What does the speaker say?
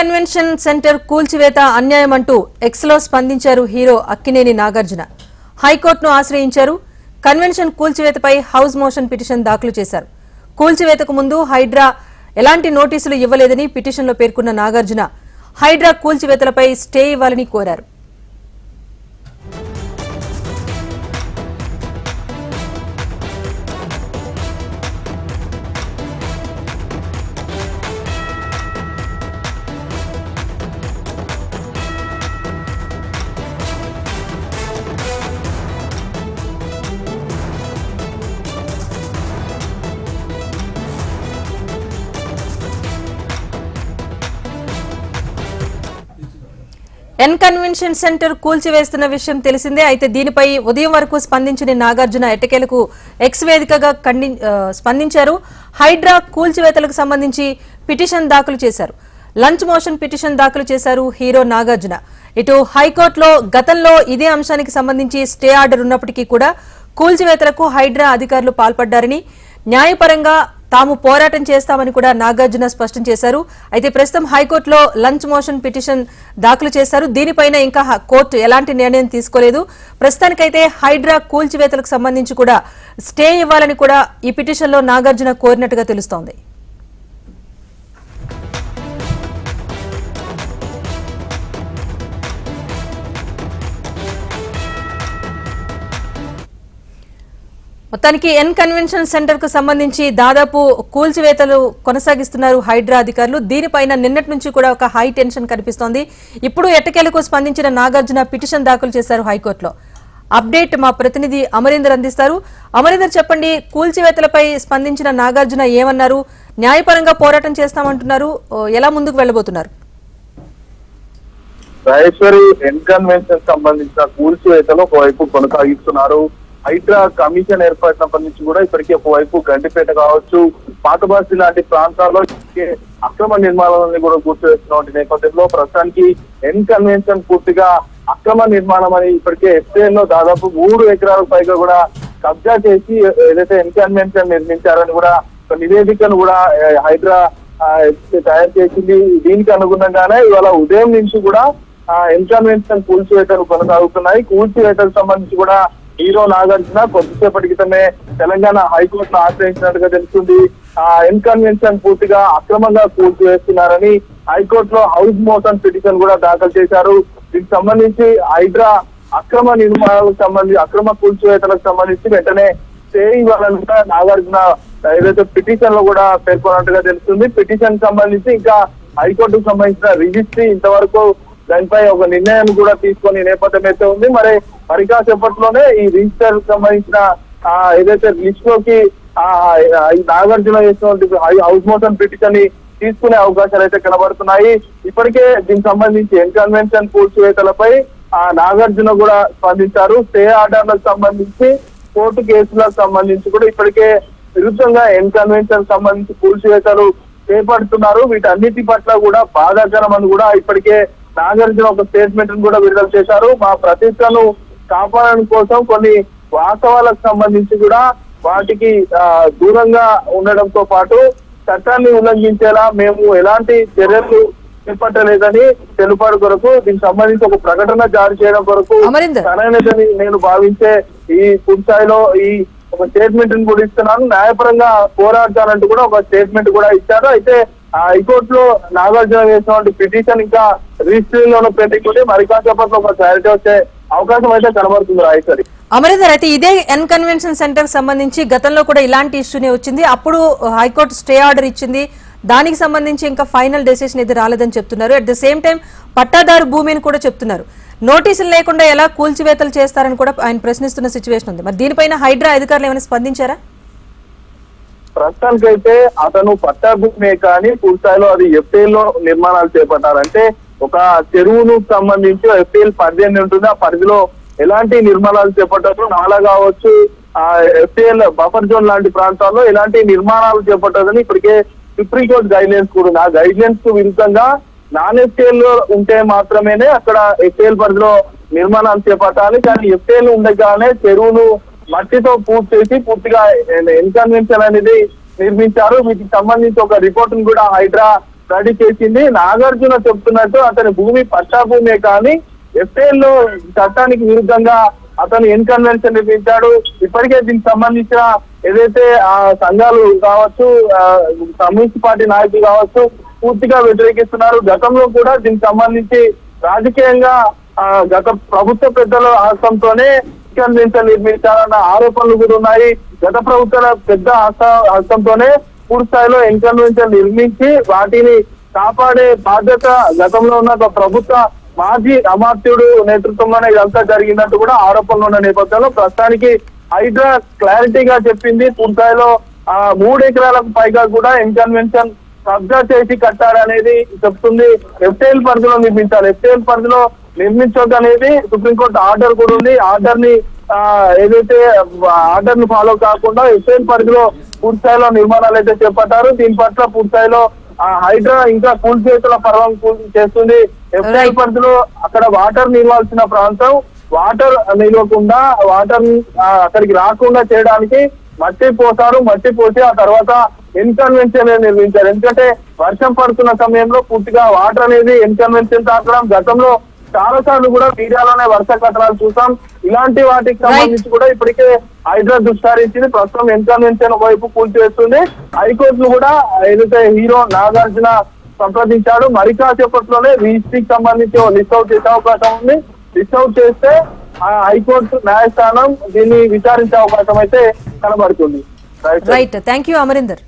Convention centre కూల్చివేత అన్యాయం అంటూ ఎక్స్లో స్పందించారు హీరో అక్కినేని నాగార్జున. హైకోర్టును ఆశ్రయించారు. కన్వెన్షన్ కూల్చివేతపై హౌస్ మోషన్ పిటిషన్ దాఖలు చేశారు. కూల్చివేతకు ముందు హైడ్రా ఎలాంటి నోటీసులు ఇవ్వలేదని పిటిషన్లో పేర్కొన్న నాగార్జున హైడ్రా కూల్చివేతలపై స్టే ఇవ్వాలని కోరారు. ఎన్ కన్వెన్షన్ సెంటర్ కూల్చివేస్తున్న విషయం తెలిసిందే. అయితే దీనిపై ఉదయం వరకు స్పందించిన నాగార్జున ఎట్టకేలకు ఎక్స్ వేదికగా ఖండి స్పందించారు. హైడ్రా కూల్చివేతలకు సంబంధించి పిటిషన్ దాఖలు చేశారు. లంచ్ మోషన్ పిటిషన్ దాఖలు చేశారు హీరో నాగార్జున. ఇటు హైకోర్టులో గతంలో ఇదే అంశానికి సంబంధించి స్టే ఆర్డర్ ఉన్నప్పటికీ కూడా కూల్చివేతలకు హైడ్రా అధికారులు పాల్పడ్డారని న్యాయపరంగా తాము పోరాటం చేస్తామని కూడా నాగార్జున స్పష్టం చేశారు. అయితే ప్రస్తుతం హైకోర్టులో లంచ్ మోషన్ పిటిషన్ దాఖలు చేశారు. దీనిపైన ఇంకా కోర్టు ఎలాంటి నిర్ణయం తీసుకోలేదు. ప్రస్తుతానికైతే హైడ్రా కూల్చివేతలకు సంబంధించి కూడా స్టే ఇవ్వాలని కూడా ఈ పిటిషన్లో నాగార్జున కోరినట్టుగా తెలుస్తోంది. మొత్తానికి ఎన్ కన్వెన్షన్ సెంటర్కు సంబంధించి దాదాపు కూల్చివేతలు కొనసాగిస్తున్నారు హైడ్రా అధికారులు. దీనిపైన నిన్నటి నుంచి కూడా ఒక హై టెన్షన్ కనిపిస్తోంది. ఇప్పుడు ఎట్టకేలకు స్పందించిన నాగార్జున పిటిషన్ దాఖలు చేశారు హైకోర్టులో. అప్డేట్ మా ప్రతినిధి అమరీందర్ అందిస్తారు. అమరీందర్ చెప్పండి కూల్చివేతలపై స్పందించిన నాగార్జున ఏమన్నారు? న్యాయపరంగా పోరాటం చేస్తామంటున్నారు. ఎలా ముందుకు వెళ్ళబోతున్నారు? రాజేశ్వరి ఎన్కన్వెన్షన్ సంబంధించిన కూల్చివేతలు ఒకవైపు కొనసాగిస్తున్నారు. హైడ్రా కమిషన్ ఏర్పడినప్పటి నుంచి కూడా ఇప్పటికీ ఒకవైపు గండిపేట కావచ్చు పాతబాసి లాంటి ప్రాంతాల్లో అక్రమ నిర్మాణాలను కూడా కూర్చోవేస్తున్న నేపథ్యంలో ప్రస్తుతానికి ఎన్ కన్వెన్షన్ పూర్తిగా అక్రమ నిర్మాణం అని ఇప్పటికే ఎస్టేల్లో దాదాపు మూడు ఎకరాలకు పైగా కూడా కబ్జా చేసి ఏదైతే ఎన్ కన్వెన్షన్ నిర్మించారని కూడా ఒక నివేదికను కూడా హైదరా హైడ్రా తయారు చేసింది. దీనికి అనుగుణంగానే ఇవాళ ఉదయం నుంచి కూడా ఆ ఇన్కన్వెన్షన్ కూల్చివేతలు కొనసాగుతున్నాయి. కూల్చివేతలకు సంబంధించి కూడా హీరో నాగార్జున కొద్దిసేపటి క్రితమే తెలంగాణ హైకోర్టును ఆశ్రయించినట్టుగా తెలుస్తుంది. ఆ ఇన్కన్వెన్షన్ పూర్తిగా అక్రమంగా కూల్చివేస్తున్నారని హైకోర్టులో హౌస్ మోషన్ పిటిషన్ కూడా దాఖలు చేశారు. దీనికి సంబంధించి హైడ్రా అక్రమ నిర్మాణాలకు సంబంధించి అక్రమ కూల్చివేతలకు సంబంధించి వెంటనే స్టే ఇవ్వాలని కూడా నాగార్జున ఏదైతే పిటిషన్లో కూడా పేర్కొన్నట్టుగా తెలుస్తుంది. పిటిషన్ సంబంధించి ఇంకా హైకోర్టుకు సంబంధించిన రిజిస్ట్రీ ఇంతవరకు దానిపై ఒక నిర్ణయాన్ని కూడా తీసుకొని నేపథ్యం అయితే ఉంది. మరి మరికా కాసేపట్లోనే ఈ రిజిస్టర్ సంబంధించిన ఆ, ఏదైతే లిస్ట్లోకి నాగార్జున చేసినటువంటి హౌస్ మోషన్ పిటిషన్ని తీసుకునే అవకాశాలు అయితే కనబడుతున్నాయి. ఇప్పటికే దీనికి సంబంధించి ఎన్కన్వెన్షన్ కూల్చివేతలపై ఆ నాగార్జున కూడా స్పందించారు. స్టే ఆర్డర్లకు సంబంధించి కోర్టు కేసులకు సంబంధించి కూడా ఇప్పటికే విరుద్ధంగా ఎన్కన్వెన్షన్ సంబంధించి కూల్చివేతలు చేపడుతున్నారు. వీటన్నిటి పట్ల కూడా బాధాకరం అని కూడా ఇప్పటికే నాగార్జున ఒక స్టేట్మెంట్ కూడా విడుదల చేశారు. మా ప్రతిష్టను కాపాడడం కోసం కొన్ని వాస్తవాలకు సంబంధించి కూడా వాటికి దూరంగా ఉండడంతో పాటు చట్టాన్ని ఉల్లంఘించేలా మేము ఎలాంటి చర్యలు చేపట్టలేదని తెలుపాడు కొరకు దీనికి సంబంధించి ఒక ప్రకటన జారీ చేయడం కొరకు. సరైనదని నేను భావించే ఈ పూర్తిస్థాయిలో ఈ ఒక స్టేట్మెంట్ని కూడా ఇస్తున్నాను. న్యాయపరంగా పోరాడతానంటూ కూడా ఒక స్టేట్మెంట్ కూడా ఇచ్చారు. అయితే హైకోర్టులో నాగార్జున వేసినటువంటి పిటిషన్ ఇంకా రిజిస్ట్రీలోనే పెట్టుకుంటే మరి ఒక క్లారిటీ వచ్చే అవకాశం అయితే కనబడుతుంది రాయసరి అమరేందర్ అయితే ఇదే ఎన్ కన్వెన్షన్ సెంటర్ సంబంధించి గతంలో కూడా ఇలాంటి ఇష్యూనే వచ్చింది. అప్పుడు హైకోర్టు స్టే ఆర్డర్ ఇచ్చింది. దానికి సంబంధించి ఇంకా ఫైనల్ డెసిషన్ ఇది రాలేదని చెప్తున్నారు. అట్ ద సేమ్ టైం పట్టాదారు భూమిని కూడా చెప్తున్నారు. నోటీసులు లేకుండా ఎలా కూల్చివేతలు చేస్తారని కూడా ఆయన ప్రశ్నిస్తున్న సిచ్యువేషన్ ఉంది. మరి దీనిపైన హైడ్రా అధికారులు ఏమైనా స్పందించారా? ప్రస్తుతానికైతే అతను పట్టాభూమే కానీ పూర్తిస్థాయిలో అది ఎఫ్ఏల్లో నిర్మాణాలు చేపట్టారంటే ఒక చెరువును సంబంధించి ఎఫ్ఏల్ పరిధి ఉంటుంది ఆ పరిధిలో ఎలాంటి నిర్మాణాలు చేపట్టారు నాలా కావచ్చు ఆ ఎఫ్ఏల్ బఫర్ జోన్ లాంటి ప్రాంతాల్లో ఎలాంటి నిర్మాణాలు చేపట్టదని ఇప్పటికే సుప్రీంకోర్టు గైడ్ లైన్స్ కూడా ఉంది. ఆ గైడ్ లైన్స్కు విరుద్ధంగా నాన్ ఎఫ్ఏల్లో ఉంటే మాత్రమేనే అక్కడ ఎఫ్ఏల్ పరిధిలో నిర్మాణాలు చేపట్టాలి కానీ ఎఫ్ఏల్ ఉండగానే చెరువును మట్టితో పూర్తి చేసి పూర్తిగా ఇన్కన్వెన్షన్ అనేది నిర్మించారు. వీటికి సంబంధించి ఒక రిపోర్ట్ కూడా హైడ్రా రెడీ చేసింది. నాగార్జున చెప్తున్నట్టు అతని భూమి పట్టా భూమే కానీ ఎఫ్ఐఎల్లో చట్టానికి విరుద్ధంగా అతను ఇన్కన్వెన్షన్ నిర్మించాడు. ఇప్పటికే దీనికి సంబంధించిన ఏదైతే ఆ సంఘాలు కావచ్చు కమ్యూనిస్ట్ పార్టీ నాయకులు కావచ్చు పూర్తిగా వ్యతిరేకిస్తున్నారు. గతంలో కూడా దీనికి సంబంధించి రాజకీయంగా గత ప్రభుత్వ పెద్దల హస్తంతోనే నిర్మించాలన్న ఆరోపణలు కూడా ఉన్నాయి. గత ప్రభుత్వాల పెద్ద హస్తంతోనే పూర్తి స్థాయిలో ఎన్కన్వెన్షన్ నిర్మించి వాటిని కాపాడే బాధ్యత గతంలో ఉన్న ఒక ప్రభుత్వ మాజీ అమాత్యుడు నేతృత్వంలోనే ఇదంతా జరిగినట్టు కూడా ఆరోపణలు ఉన్న నేపథ్యంలో ప్రస్తుతానికి హైడ్రా క్లారిటీగా చెప్పింది. పూర్తిలో ఆ మూడు ఎకరాలకు పైగా కూడా ఎన్కన్వెన్షన్ కబ్జా చేసి కట్టారనేది చెప్తుంది. ఎఫ్టీఎల్ పరిధిలో నిర్మించాలి. ఎఫ్టీఎల్ పరిధిలో నిర్మించొద్దు అనేది సుప్రీంకోర్టు ఆర్డర్ కూడా ఉంది. ఆర్డర్ని ఏదైతే ఆర్డర్ని ఫాలో కాకుండా ఎఫ్టీఎల్ పరిధిలో పూర్తి స్థాయిలో నిర్మాణాలు అయితే చేపట్టారు. దీని పట్ల పూర్తి స్థాయిలో ఆ, హైడ్రా ఇంకా కూల్చేతుల పర్వం కూల్ చేస్తుంది. Right. పరిధిలో అక్కడ వాటర్ నిలవాల్సిన ప్రాంతం. వాటర్ నిలవకుండా వాటర్ అక్కడికి రాకుండా చేయడానికి మట్టి పోసారు. మట్టి పోసి ఆ తర్వాత ఇన్కన్వెన్షన్ నిర్మించారు. ఎందుకంటే వర్షం పడుతున్న సమయంలో పూర్తిగా వాటర్ అనేది ఇన్కన్వెన్షన్ తాకడం గతంలో చాలా సార్లు కూడా మీడియాలోనే వర్ష కథనాలు చూసాం. ఇలాంటి వాటికి సంబంధించి కూడా ఇప్పటికే హైడ్రా దృష్టారించింది ప్రస్తుతం ఇన్కన్వెన్షన్ వైపు కూల్చివేస్తుంది హైకోర్టును కూడా ఏదైతే హీరో నాగార్జున సంప్రదించాడు మరి కాసేపట్లోనే రిజిస్ట్రీకి సంబంధించి లిస్ట్ అవుట్ చేసే అవకాశం ఉంది. లిస్ట్ అవుట్ చేస్తే ఆ హైకోర్టు న్యాయస్థానం దీన్ని విచారించే అవకాశం అయితే కనబడుతుంది. Right right thank you Amarinder